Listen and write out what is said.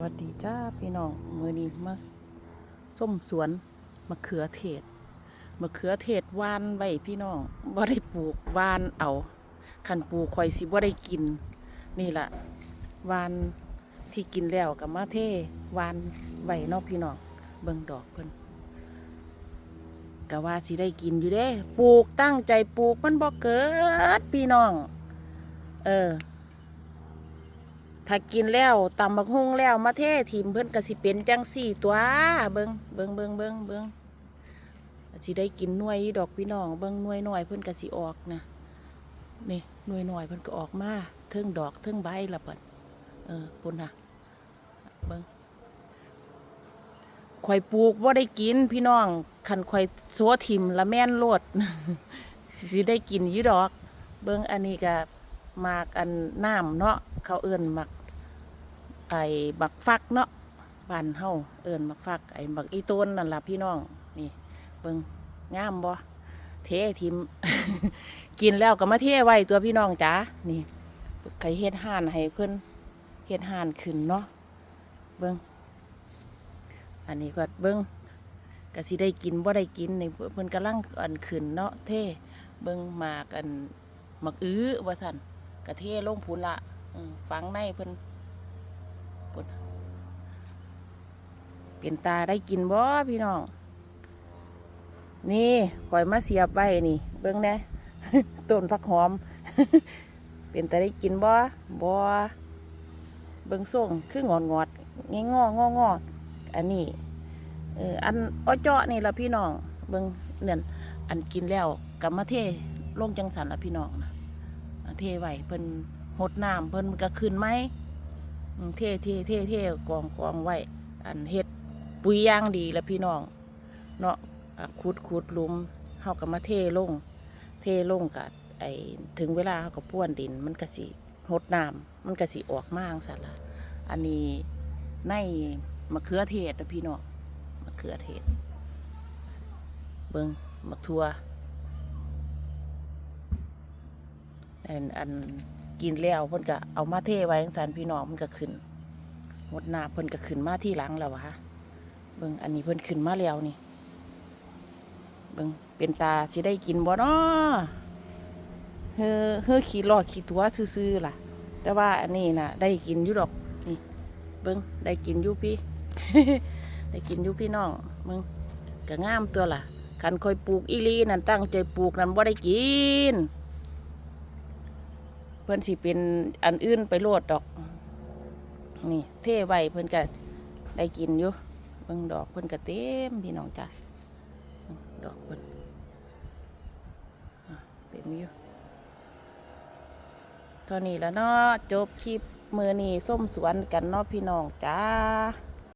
สวัสดีจ้าพี่น้องมือนี้มาส้มสวนมะเขือเทศมะเขือเทศวานไว้พี่น้องบ่ได้ปลูกวานเอาคันปลูกข่อยสิบ่ได้กิน นี่ละวานที่กินแล้วกับมาเทวานไว้นอกพี่น้องเบิ่งดอกเพิ่นก็ว่าสิได้กินอยู่เด้ ปลูกตั้งใจปลูกมันบ่เกิดพี่น้อง เออ ถ้ากินแล้วตำบักฮุงแล้วมาเทถิมเพิ่นก็สิเป็นจังสี่ตัวเบิงเบิงเบิงเบิงเบิงสิได้กินหน่วยยีดอกพี่น้องเบิงหน่วยหน่อยเพิ่นก็สิออกนะนี่หน่วยหน่อยเพิ่นก็ออกมาเทิงดอกเทิงใบละเปิดเออปุ่นน่ะเบิงข่อยปลูกว่าได้กินพี่น้องคันข่อยโซถิมละแม่นโลดสิได้กินยู่ดอก เบิงอันนี้ก็มากอันน้ำเนาะเขาเอื้นมัก ไอ้บักฟักเนาะบ้านเฮาเอิ้นบักฟัก ไอ้บักอีต้นนั่นล่ะพี่น้อง นี่เบิ่งงามบ่เททิมกินแล้วก็มาเทไว้ตัวพี่น้องจ๋านี่ใครเฮ็ดห่านให้เพิ่นเฮ็ดห่านขึ้นเนาะเบิ่งอันนี้ก็เบิ่งก็สิได้กินบ่ได้กินนี่เพิ่นกำลังอันขึ้นเนาะเทเบิ่งมากอันหมักอื้อว่าซั่นก็เทลงพูนละอืมฝังในเพิ่น ปุ่นเป็นตาได้กินบ่พี่น้อง นี่ข่อยมาเสียบไว้นี่ เบิ่งแน่ต้นผักหอม เป็นตาได้กินบ่บ่เบิ่งส่งคืองอนงอดงงององออันนี้เอออันอ้อเจาะนี่ละพี่น้อง เบิ่งเนี่ยอันกินแล้วกับมาเทลงจังสันละพี่น้องนะเทไว้เพิ่นหดน้ำเพิ่นก็ขึ้นไหม เท่เท่เท่เท่กองกองไว้ อันเฮ็ดปุ๋ยย่างดีแล้วพี่น้อง เนาะขุดขุดลุมเฮาก็มาเท่ลง เท่ลงกับไอถึงเวลาเฮาก็ป้วนดิน มันก็สิหดน้ำมันก็สิออกมาจั่งซั่นล่ะอันนี้ในมะเขือเทศนะพี่น้องมะเขือเทศ เบิ่งมะทั่วอันอัน กินแล้วเพิ่นก็เอามาเทไว้จังซั่นพี่น้องมันก็ขึ้นหมดหน้าเพิ่นก็ขึ้นมาที่หลังแล้ววะเบิ่งอันนี้เพิ่นขึ้นมาแล้วนี่เบิ่งเป็นตาสิได้กินบ่เนาะเฮ้อเฮ้อขี้ลอกขี้ตัวซื่อๆล่ะ แต่ว่าอันนี้น่ะ ได้กินอยู่ดอกนี่เบิ่งได้กินอยู่พี่ ได้กินอยู่พี่น้องมึงก็งามตัวล่ะคันคอยปลูกอีลีนั่นตั้งใจปลูกนั่นบ่ได้กิน พิ่นสิเป็นอันอื่นไปโลดดอก นี่ เท่ไวเพิ่นก็ได้กินอยู่เบิ่งดอกเพิ่นก็เต็มพี่น้องจ้ะดอกเพิ่นอะเต็มอยู่เท่านี้แล้วเนาะจบคลิปมือนี้ส้มสวนกันเนาะพี่น้องจ้า